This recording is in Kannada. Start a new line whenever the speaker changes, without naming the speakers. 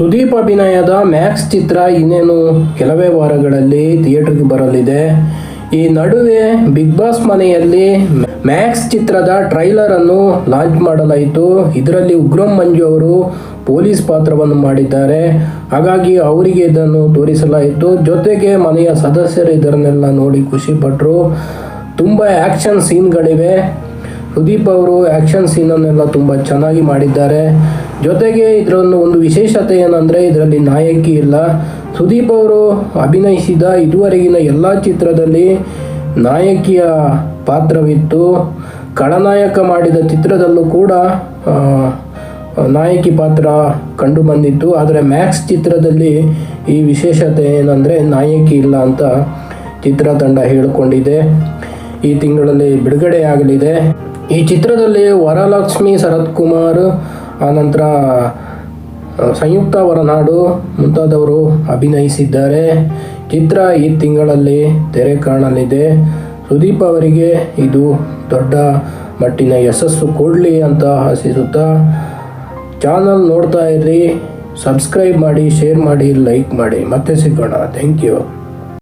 ಸುದೀಪ್ ಅಭಿನಯದ ಮ್ಯಾಕ್ಸ್ ಚಿತ್ರ ಇನ್ನೇನು ಕೆಲವೇ ವಾರಗಳಲ್ಲಿ ಥಿಯೇಟರ್ಗೆ ಬರಲಿದೆ. ಈ ನಡುವೆ ಬಿಗ್ ಬಾಸ್ ಮನೆಯಲ್ಲಿ ಮ್ಯಾಕ್ಸ್ ಚಿತ್ರದ ಟ್ರೈಲರ್ ಅನ್ನು ಲಾಂಚ್ ಮಾಡಲಾಯಿತು. ಇದರಲ್ಲಿ ಉಗ್ರಂ ಮಂಜು ಅವರು ಪೊಲೀಸ್ ಪಾತ್ರವನ್ನು ಮಾಡಿದ್ದಾರೆ. ಹಾಗಾಗಿ ಅವರಿಗೆ ಇದನ್ನು ತೋರಿಸಲಾಯಿತು. ಜೊತೆಗೆ ಮನೆಯ ಸದಸ್ಯರು ಇದನ್ನೆಲ್ಲ ನೋಡಿ ಖುಷಿಪಟ್ಟರು ತುಂಬ ಆ್ಯಕ್ಷನ್ ಸೀನ್ಗಳಿವೆ. ಸುದೀಪ್ ಅವರು ಆ್ಯಕ್ಷನ್ ಸೀನನ್ನೆಲ್ಲ ತುಂಬ ಚೆನ್ನಾಗಿ ಮಾಡಿದ್ದಾರೆ. ಜೊತೆಗೆ ಇದರಲ್ಲಿ ಒಂದು ವಿಶೇಷತೆ ಏನಂದರೆ ಇದರಲ್ಲಿ ನಾಯಕಿ ಇಲ್ಲ. ಸುದೀಪ್ ಅವರು ಅಭಿನಯಿಸಿದ ಇದುವರೆಗಿನ ಎಲ್ಲ ಚಿತ್ರದಲ್ಲಿ ನಾಯಕಿಯ ಪಾತ್ರವಿತ್ತು. ಖಳನಾಯಕ ಮಾಡಿದ ಚಿತ್ರದಲ್ಲೂ ಕೂಡ ನಾಯಕಿ ಪಾತ್ರ ಕಂಡು ಬಂದಿತ್ತು. ಆದರೆ ಮ್ಯಾಕ್ಸ್ ಚಿತ್ರದಲ್ಲಿ ಈ ವಿಶೇಷತೆ ಏನಂದರೆ ನಾಯಕಿ ಇಲ್ಲ ಅಂತ ಚಿತ್ರತಂಡ ಹೇಳಿಕೊಂಡಿದೆ. ಈ ತಿಂಗಳಲ್ಲಿ ಬಿಡುಗಡೆಯಾಗಲಿದೆ ಈ ಚಿತ್ರದಲ್ಲಿ ವರಲಕ್ಷ್ಮಿ ಶರತ್ ಕುಮಾರ್ ಆನಂತರ ಸಂಯುಕ್ತ ಹೊರನಾಡು ಮುಂತಾದವರು ಅಭಿನಯಿಸಿದ್ದಾರೆ. ಚಿತ್ರ ಈ ತಿಂಗಳಲ್ಲಿ ತೆರೆ ಕಾಣಲಿದೆ. ಸುದೀಪ್ ಅವರಿಗೆ ಇದು ದೊಡ್ಡ ಮಟ್ಟಿನ ಯಶಸ್ಸು ಕೊಡಲಿ ಅಂತ ಆಶಿಸುತ್ತಾ, ಚಾನಲ್ ನೋಡ್ತಾ ಇರ್ರಿ, ಸಬ್ಸ್ಕ್ರೈಬ್ ಮಾಡಿ, ಶೇರ್ ಮಾಡಿ, ಲೈಕ್ ಮಾಡಿ. ಮತ್ತೆ ಸಿಗೋಣ. Thank you.